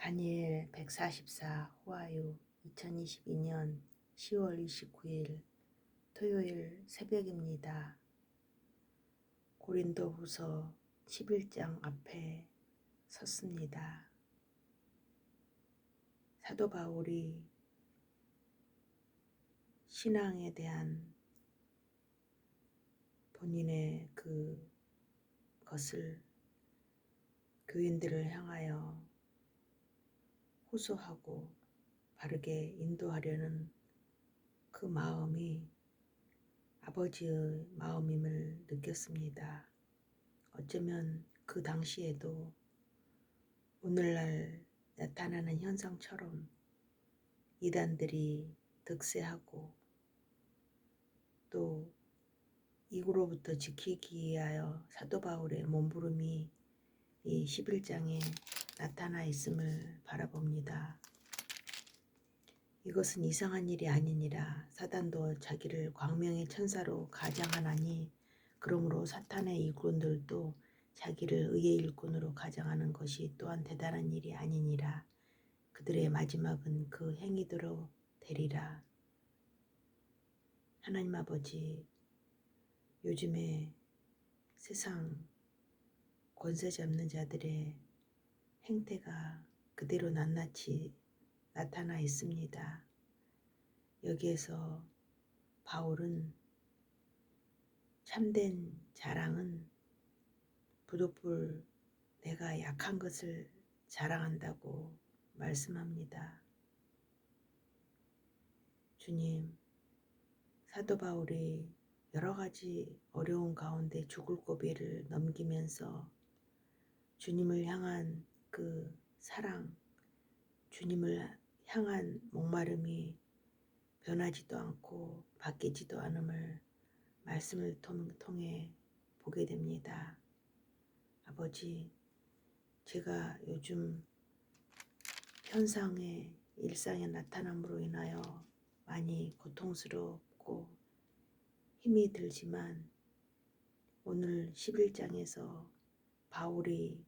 다니엘 144 호화유 2022년 10월 29일 토요일 새벽입니다. 고린도 후서 11장 앞에 섰습니다. 사도 바울이 신앙에 대한 본인의 그 것을 교인들을 향하여 호소하고 바르게 인도하려는 그 마음이 아버지의 마음임을 느꼈습니다. 어쩌면 그 당시에도 오늘날 나타나는 현상처럼 이단들이 득세하고 또 이구로부터 지키기 위하여 사도 바울의 몸부림이 이 11장에 나타나 있음을 바라봅니다. 이것은 이상한 일이 아니니라 사단도 자기를 광명의 천사로 가장하나니 그러므로 사탄의 일꾼들도 자기를 의의 일꾼으로 가장하는 것이 또한 대단한 일이 아니니라 그들의 마지막은 그 행위대로 되리라 하나님 아버지 요즘에 세상 권세 잡는 자들의 행태가 그대로 낱낱이 나타나 있습니다. 여기에서 바울은 참된 자랑은 부둣불 내가 약한 것을 자랑한다고 말씀합니다. 주님, 사도 바울이 여러 가지 어려운 가운데 죽을 고비를 넘기면서 주님을 향한 그 사랑, 주님을 향한 목마름이 변하지도 않고 바뀌지도 않음을 말씀을 통해 보게 됩니다. 아버지, 제가 요즘 현상의 일상에 나타남으로 인하여 많이 고통스럽고 힘이 들지만 오늘 11장에서 바울이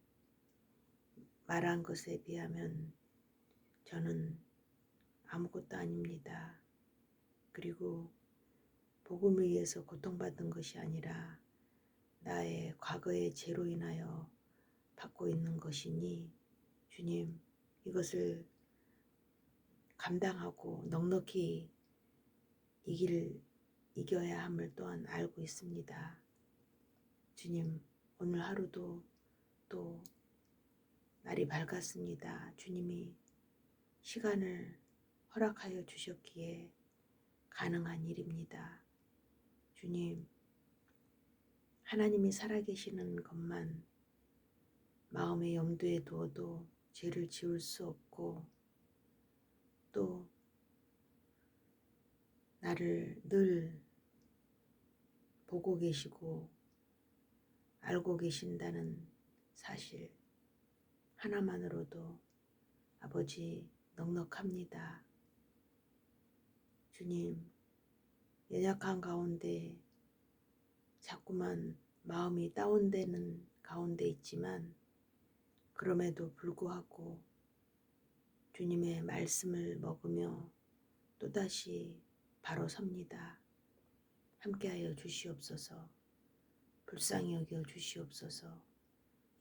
말한 것에 비하면 저는 아무것도 아닙니다. 그리고 복음을 위해서 고통받은 것이 아니라 나의 과거의 죄로 인하여 받고 있는 것이니 주님 이것을 감당하고 넉넉히 이길 이겨야 함을 또한 알고 있습니다. 주님 오늘 하루도 또 날이 밝았습니다. 주님이 시간을 허락하여 주셨기에 가능한 일입니다. 주님, 하나님이 살아계시는 것만 마음의 염두에 두어도 죄를 지울 수 없고 또 나를 늘 보고 계시고 알고 계신다는 사실 하나만으로도 아버지 넉넉합니다. 주님, 연약한 가운데 자꾸만 마음이 다운되는 가운데 있지만 그럼에도 불구하고 주님의 말씀을 먹으며 또다시 바로 섭니다. 함께하여 주시옵소서. 불쌍히 여겨 주시옵소서.